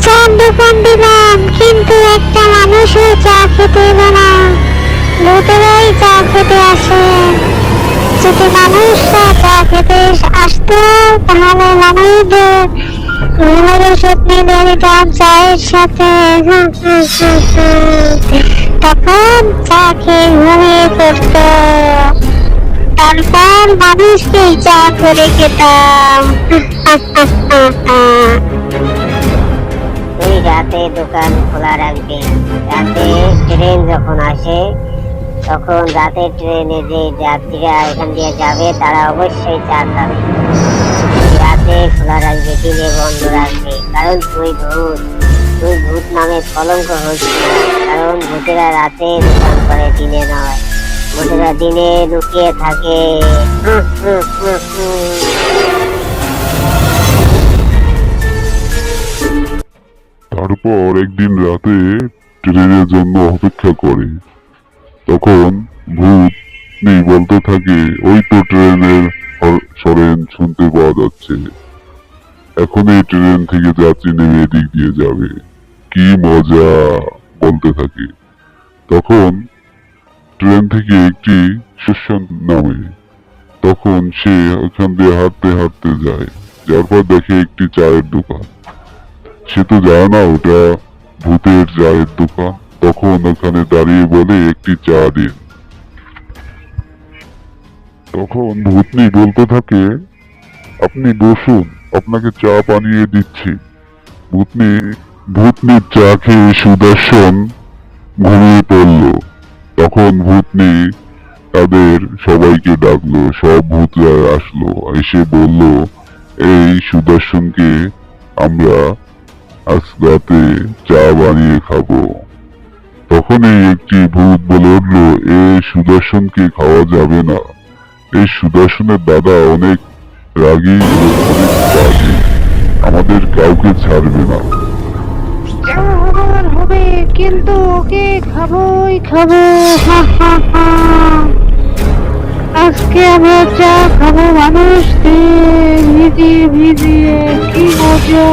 চার দোকান দিলাম কিন্তু একটা মানুষও চা খেতে না। ভূতেরাই চা খেতে আসে। যদি মানুষরা চা খেতে আসতো চায়ের সাথে। তখন চা খেয়ে ঘুমিয়ে পড়তো। তারপর মানুষকেই চা করে খেতাম। রাতে দোকান খোলা রাখবে। রাতে ট্রেন যখন আসে, তখন রাতে ট্রেনে যে যাত্রীরা এখান দিয়ে যাবে, তারা অবশ্যই চা খাবে রাতে খোলা রাখবে, দিনে বন্ধ রাখবে। কারণ তুই ভূত তুই ভূত নামে কলঙ্ক হচ্ছে। কারণ ভূতেরা রাতে দোকান করে, দিনে নয়। ভূতেরা দিনে লুকিয়ে থাকে। হুম। তারপর একদিন রাতে ট্রেনের জন্য অপেক্ষা করে। তখন ভূত বলতে থাকে, ওই তো ট্রেনের সরেন শুনতে পাওয়া যাচ্ছে। এখন এই ট্রেন থেকে যাত্রী নেমে এদিক দিয়ে যাবে। কি মজা, বলতে থাকে। তখন ট্রেন থেকে একটি স্টেশন নামে। তখন সে ওখান দিয়ে হাঁটতে হাঁটতে যায়। যার পর দেখে একটি চায়ের দোকান। সে তো জানে না ওটা ভূতের চায়ের দোকান। তখন ওখানে দাঁড়িয়ে বলে, একটি চা দিন। তখন ভূতনি বলতে থাকে, আপনি বসুন, আপনাকে চা বানিয়ে দিচ্ছি। ভূতনি, ভূতনির চা খেয়ে সুদর্শন ঘুমিয়ে পড়ল। তখন ভূতনি তাদের সবাইকে ডাকলো, সব ভূতরা আসলো, এসে বলল, এই সুদর্শনকে আমরা আজ রাতে চা বানিয়ে খাব। তখনই একটি ভূত বলে উঠল, এ সুদর্শনকে খাওয়া যাবে না। এই সুদর্শনের দাদা অনেক রাগী আমাদের কাউকে ছাড়বে না। হবে কিন্তু ওকে খাবোই খাব। আজকে আমরা চা খাব মানুষ দিয়ে ভিজিয়ে ভিজিয়ে, কি মজা।